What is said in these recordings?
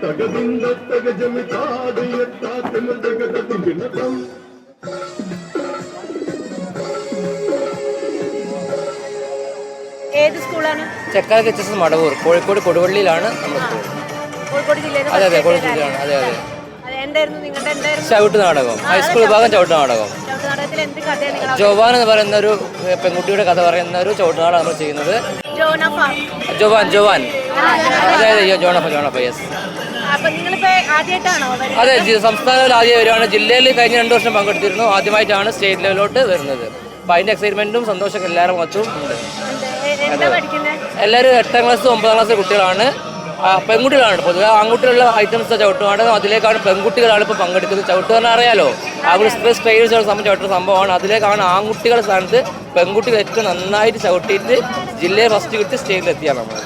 தகதிந்த தகஜமி தாதைய தாத்தன தகதம் வினதம் ഏത് സ്കൂളാണ്? ചെക്കാല എച്ച് എസ് മടവൂർ. കോഴിക്കോട് കൊടുവള്ളിയിലാണ് നമ്മുടെ സ്കൂൾ. കോഴിക്കോട് ജില്ലയിൽ അതെ അതെ കോഴിക്കോട് ജില്ലയാണ്. അതെ അതെ. എന്തായിരുന്നു നിങ്ങളുടെ എന്തായിരുന്നു? ചവിട്ട് നാടകം. ഹൈസ്കൂൾ വിഭാഗം ചവിട്ട് നാടകം ചവിട്ട് നാടകത്തിൽ എന്ത് കഥയാണ് നിങ്ങൾ ജോവാൻ എന്ന് പറയുന്ന ഒരു പെൺകുട്ടിയുടെ കഥ പറയുന്ന ഒരു ചവിട്ട് നാടകം നമ്മൾ ചെയ്യുന്നത്. ജോനഫ. ജോവാൻ ജോവാൻ. അതെ അതെ ജോണപ്പ ജോണപ്പ യെസ് അപ്പൊ നിങ്ങളിപ്പോ ആദ്യമായിട്ടാണോ വരുന്നത്? അതെ ജി- സംസ്ഥാന ലെവൽ ആദ്യം വരുവാണ് ജില്ലയിൽ കഴിഞ്ഞ രണ്ട് വർഷം പങ്കെടുത്തിരുന്നു. ആദ്യമായിട്ടാണ് സ്റ്റേറ്റ് ലെവലിലോട്ട് വരുന്നത്. അപ്പം അതിന്റെ എക്സൈറ്റ്മെന്റും സന്തോഷമൊക്കെ എല്ലാവരും മൊത്തവും ഉണ്ട്. എല്ലാവരും എട്ടാം ക്ലാസ് ഒമ്പതാം ക്ലാസ് കുട്ടികളാണ്. പെൺകുട്ടികളാണ് പൊതുവെ. ആൺകുട്ടികളുള്ള ഐറ്റംസ് ചവിട്ടുമാണ് അതിലേക്കാണ് പെൺകുട്ടികളാണ് ഇപ്പോൾ പങ്കെടുക്കുന്നത്. ചവിട്ടുക അറിയാലോ? ആ ഒരു സ്ട്രെസ് ട്രെയിനേഴ്സ് സംബന്ധിച്ച് ചവിട്ടുന്ന സംഭവമാണ്. അതിലേക്കാണ് ആൺകുട്ടികളുടെ സ്ഥാനത്ത് പെൺകുട്ടികൾ ഏറ്റവും നന്നായിട്ട് ചവിട്ടിയിട്ട് ജില്ലയെ ഫസ്റ്റ് കിട്ടി സ്റ്റേറ്റിൽ എത്തിയാണ് നമ്മൾ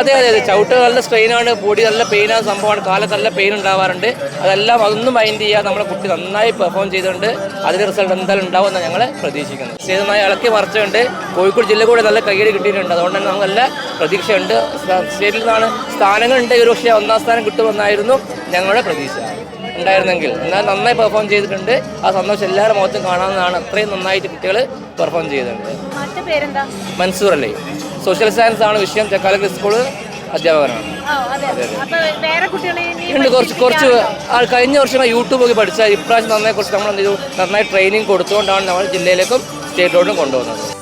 അതെ അതെ അതെ. ചവിട്ട് നല്ല സ്ട്രെയിനാണ് ബോഡി നല്ല പെയിനാണ് സംഭവമാണ്. കാലത്ത് നല്ല പെയിൻ ഉണ്ടാവാറുണ്ട്. അതെല്ലാം അതൊന്നും മൈൻഡ് ചെയ്യാതെ നമ്മുടെ കുട്ടി നന്നായി പെർഫോം ചെയ്തുകൊണ്ട് അതിന്റെ റിസൾട്ട് എന്തായാലും ഉണ്ടാവും എന്നാണ് ഞങ്ങൾ പ്രതീക്ഷിക്കുന്നത്. സ്ഥിരമായി ഇളക്കി മറിച്ചുകൊണ്ട് കോഴിക്കോട് ജില്ല കൂടെ നല്ല കയ്യടി കിട്ടിയിട്ടുണ്ട്. അതുകൊണ്ട് തന്നെ നമുക്ക് നല്ല പ്രതീക്ഷയുണ്ട്. സ്റ്റ- സ്റ്റേറ്റിൽ നിന്നാണ് സ്ഥാനങ്ങളുണ്ട് ഒരു പക്ഷേ ഒന്നാം സ്ഥാനം കിട്ടുമെന്നായിരുന്നു ഞങ്ങളുടെ പ്രതീക്ഷ. ഉണ്ടായിരുന്നെങ്കിൽ. എന്നാൽ നന്നായി പെർഫോം ചെയ്തിട്ടുണ്ട്. ആ സന്തോഷം എല്ലാവരുടെ മുഖത്തും കാണാവുന്നതാണ്. അത്രയും നന്നായിട്ട് കുട്ടികൾ പെർഫോം ചെയ്തിട്ടുണ്ട്. മൻസൂർ അല്ലേ? സോഷ്യൽ സയൻസ് ആണ് വിഷയം. ചെക്കാലക്ക് സ്കൂൾ അധ്യാപകനാണ്. ഉണ്ട്. കുറച്ച് കുറച്ച് ആൾ കഴിഞ്ഞ വർഷം യൂട്യൂബ് ഒക്കെ പഠിച്ച ഇപ്രാവശ്യം നന്നായി കുറച്ച് നമ്മൾ എന്ത് ചെയ്തു? നന്നായി ട്രെയിനിങ് കൊടുത്തുകൊണ്ടാണ് നമ്മൾ ജില്ലയിലേക്കും സ്റ്റേറ്റിലോട്ടും കൊണ്ടുപോകുന്നത്.